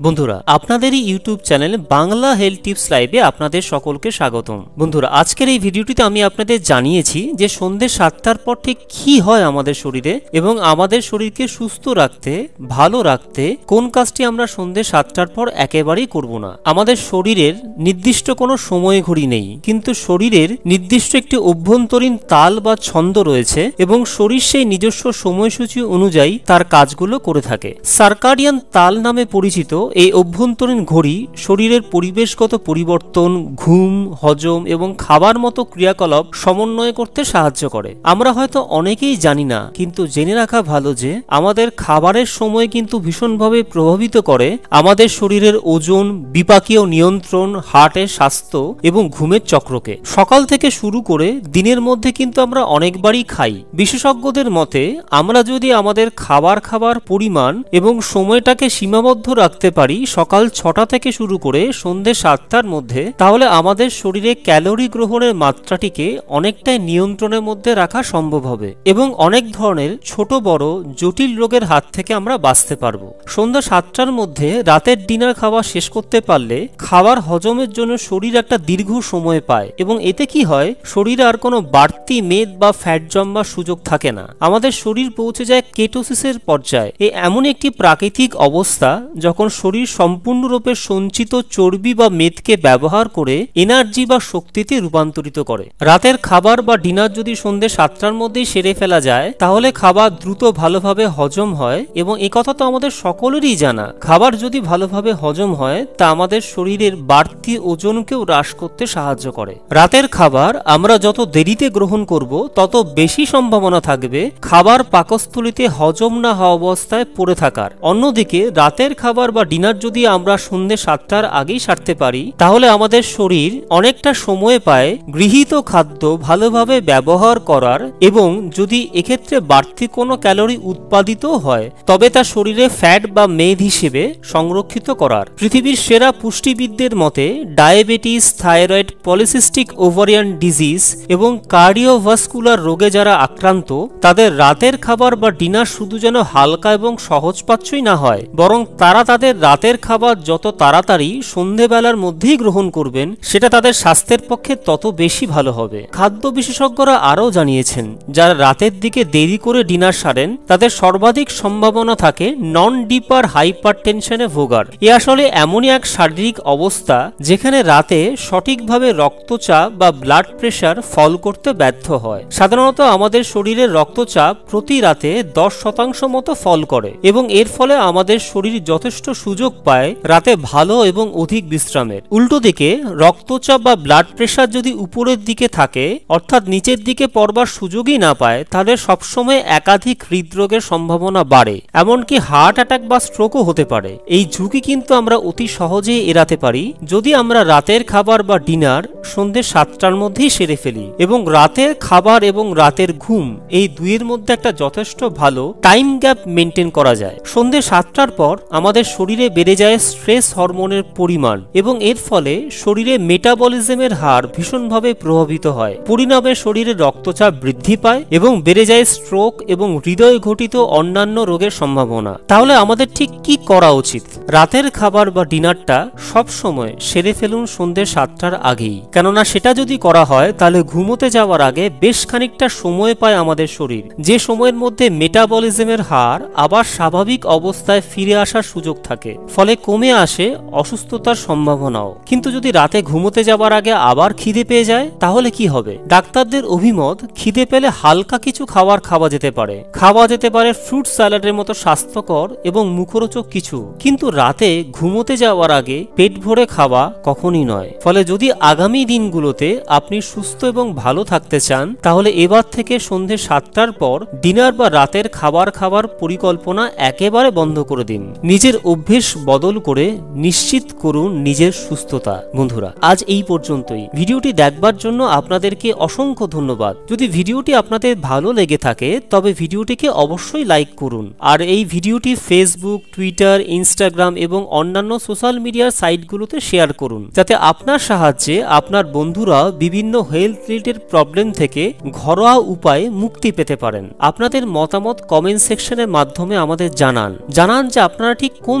বন্ধুরা, আপনাদেরই YouTube channel Bangla health tips লাইভে আপনাদের সকলকে স্বাগতম। বন্ধুরা, আজকের এই ভিডিওটিতে আমি আপনাদের জানিয়েছি যে সন্ধ্যে সাতটার পর ঠিক কি হয় আমাদের শরীরে এবং আমাদের শরীরকে সুস্থ রাখতে, ভালো রাখতে কোন কাজটি আমরা সন্ধ্যে সাতটার পর একেবারেই করব না। আমাদের শরীরের নির্দিষ্ট কোনো সময় ঘড়ি নেই, কিন্তু শরীরের নির্দিষ্ট একটি অভ্যন্তরীণ তাল বা ছন্দ রয়েছে এবং শরীর সেই নিজস্ব সময়সূচি অনুযায়ী তার কাজগুলো করে থাকে। সার্কাডিয়ান তাল নামে পরিচিত এই অভ্যন্তরীণ ঘড়ি শরীরের পরিবেশগত পরিবর্তন, ঘুম, হজম এবং খাবার মতো ক্রিয়াকলাপ সমন্বয় করতে সাহায্য করে। আমরা হয়তো অনেকেই জানি না, কিন্তু জেনে রাখা ভালো যে আমাদের খাবারের সময় কিন্তু ভীষণভাবে প্রভাবিত করে আমাদের শরীরের ওজন, বিপাকীয় নিয়ন্ত্রণ, হার্টের স্বাস্থ্য এবং ঘুমের চক্রকে। সকাল থেকে শুরু করে দিনের মধ্যে কিন্তু আমরা অনেকবারই খাই। বিশেষজ্ঞদের মতে, আমরা যদি আমাদের খাবার খাবার পরিমাণ এবং সময়টাকে সীমাবদ্ধ রাখতে পারি সকাল ছটা থেকে শুরু করে সন্ধে সাতটার মধ্যে, তাহলে আমাদের শরীরে ক্যালোরি গ্রহণের মাত্রাটিকে অনেকটাই নিয়ন্ত্রণের মধ্যে রাখা সম্ভব হবে এবং অনেক ধরনের ছোট বড় জটিল রোগের হাত থেকে আমরা বাঁচতে পারব। সন্ধ্যা সাতটার মধ্যে রাতের ডিনার খাওয়া শেষ করতে পারলে খাবার হজমের জন্য শরীর একটা দীর্ঘ সময় পায় এবং এতে কি হয়, শরীরে আর কোনো বাড়তি মেদ বা ফ্যাট জমবার সুযোগ থাকে না। আমাদের শরীর পৌঁছে যায় কেটোসিসের পর্যায়ে। এই এমন একটি প্রাকৃতিক অবস্থা যখন শরীর সম্পূর্ণরূপে সঞ্চিত চর্বি বা মেদকে ব্যবহার করে এনার্জি বা শক্তিতে রূপান্তরিত করে। রাতের খাবার বা ডিনার যদি সন্ধ্যে সাতটার মধ্যেই সেরে ফেলা যায়, তাহলে খাবার দ্রুত ভালোভাবে হজম হয় এবং এ কথা তো আমাদের সকলেরই জানা। খাবার যদি ভালোভাবে হজম হয়, তা আমাদের শরীরের বাড়তি ওজনকেও হ্রাস করতে সাহায্য করে। রাতের খাবার আমরা যত দেরিতে গ্রহণ করব, তত বেশি সম্ভাবনা থাকবে খাবার পাকস্থলিতে হজম না হওয়া অবস্থায় পড়ে থাকার। অন্যদিকে রাতের খাবার বা ডিনার যদি আমরা সন্ধ্যে সাতটার আগেই সারতে পারি, তাহলে আমাদের শরীর অনেকটা সময় পায় গৃহীত খাদ্য ভালোভাবে ব্যবহার করার এবং যদি এক্ষেত্রে বাড়তি কোনো ক্যালোরি উৎপাদিত হয়, তবে তা শরীরে ফ্যাট বা মেদ হিসেবে সংরক্ষিত করার। পৃথিবীর সেরা পুষ্টিবিদদের মতে, diabetes, thyroid, polycystic ovarian disease এবং কার্ডিওভাস্কুলার রোগে যারা আক্রান্ত, তাদের রাতের খাবার বা ডিনার শুধু যেন হালকা এবং সহজপাচ্যই না হয়, বরং তারা তাদের রাতের খাবার যত তাড়াতাড়ি সন্ধেবেলার মধ্যেই গ্রহণ করবেন, সেটা তাদের স্বাস্থ্যের পক্ষে তত বেশি ভালো হবে। খাদ্য বিশেষজ্ঞরা আরও জানিয়েছেন, যারা রাতের দিকে দেরি করে ডিনার সারেন, তাদের সর্বাধিক সম্ভাবনা থাকে নন ডিপার হাইপার টেনশনে ভোগার। এ আসলে এমনই এক শারীরিক অবস্থা যেখানে রাতে সঠিকভাবে রক্তচাপ বা ব্লাড প্রেশার ফল করতে ব্যর্থ হয়। সাধারণত আমাদের শরীরের রক্তচাপ প্রতি রাতে দশ শতাংশ মতো ফল করে এবং এর ফলে আমাদের শরীর যথেষ্ট সুযোগ পায় রাতে ভালো এবং অধিক বিশ্রামের। উল্টো দিকে, রক্তচাপ বা ব্লাড প্রেশার যদি উপরের দিকে থাকে, অর্থাৎ নিচের দিকে পড়বার সুযোগই না পায়, তাহলে সবসময় একাধিক হৃদরোগের সম্ভাবনা বাড়ে, এমনকি হার্ট অ্যাটাক বা স্ট্রোকও হতে পারে। এই ঝুঁকি কিন্তু আমরা অতি সহজেই এড়াতে পারি, যদি আমরা রাতের খাবার বা ডিনার সন্ধ্যে সাতটার মধ্যেই সেরে ফেলি, এবং রাতের খাবার এবং রাতের ঘুম এই দুইয়ের মধ্যে একটা যথেষ্ট ভালো টাইম গ্যাপ মেনটেন করা যায়। সন্ধ্যে সাতটার পর আমাদের শরীরে বেড়ে যায় স্ট্রেস হরমোনের পরিমাণ এবং এর ফলে শরীরে মেটাবলিজমের হার ভীষণভাবে প্রভাবিত হয়। পরিণামে শরীরে রক্তচাপ বৃদ্ধি পায় এবং বেড়ে যায় স্ট্রোক এবং হৃদয় ঘটিত অন্যান্য রোগের সম্ভাবনা। তাহলে আমাদের ঠিক কি করা উচিত? রাতের খাবার বা ডিনারটা সব সময় সেরে ফেলুন সন্ধ্যে সাতটার আগেই। কেননা সেটা যদি করা হয়, তাহলে ঘুমোতে যাওয়ার আগে বেশ খানিকটা সময় পায় আমাদের শরীর। যে সময়ের মধ্যে মেটাবলিজমের হার আবার স্বাভাবিক অবস্থায় ফিরে আসার সুযোগ থাকে। ফলে কমে আসে অসুস্থতার সম্ভাবনাও। কিন্তু যদি রাতে ঘুমোতে যাবার আগে আবার খিদে পেয়ে যায়, তাহলে কি হবে? ডাক্তারদের অভিমত, খিদে পেলে হালকা কিছু খাবার খাওয়া যেতে পারে। খাওয়া যেতে পারে ফ্রুট স্যালাডের মতো স্বাস্থ্যকর এবং মুখরোচক কিছু। কিন্তু রাতে ঘুমোতে যাওয়ার আগে পেট ভরে খাওয়া কখনই নয়। ফলে যদি আগামী দিনগুলোতে আপনি সুস্থ এবং ভালো থাকতে চান, তাহলে এবার থেকে সন্ধে সাতটার পর ডিনার বা রাতের খাবার খাবার পরিকল্পনা একেবারে বন্ধ করে দিন। নিজের অভ্যেস পরিবেশ বদল করে নিশ্চিত করুন নিজের সুস্থতা। বন্ধুরা, আজ এই পর্যন্তই। ভিডিওটি দেখবার জন্য আপনাদেরকে অসংখ্য ধন্যবাদ। যদি ভিডিওটি আপনাদের ভালো লেগে থাকে, তবে ভিডিওটিকে অবশ্যই লাইক করুন। আর এই ভিডিওটি ফেসবুক টুইটার ইনস্টাগ্রাম এবং অন্যান্য সোশ্যাল মিডিয়ার সাইটগুলোতে শেয়ার করুন। যাতে আপনার সাহায্যে আপনার বন্ধুরা বিভিন্ন হেলথ রিলেটেড প্রবলেম থেকে ঘরোয়া উপায়ে মুক্তি পেতে পারেন। আপনাদের মতামত কমেন্ট সেকশনের মাধ্যমে আমাদের জানান। জানান যে আপনারা ঠিক কোন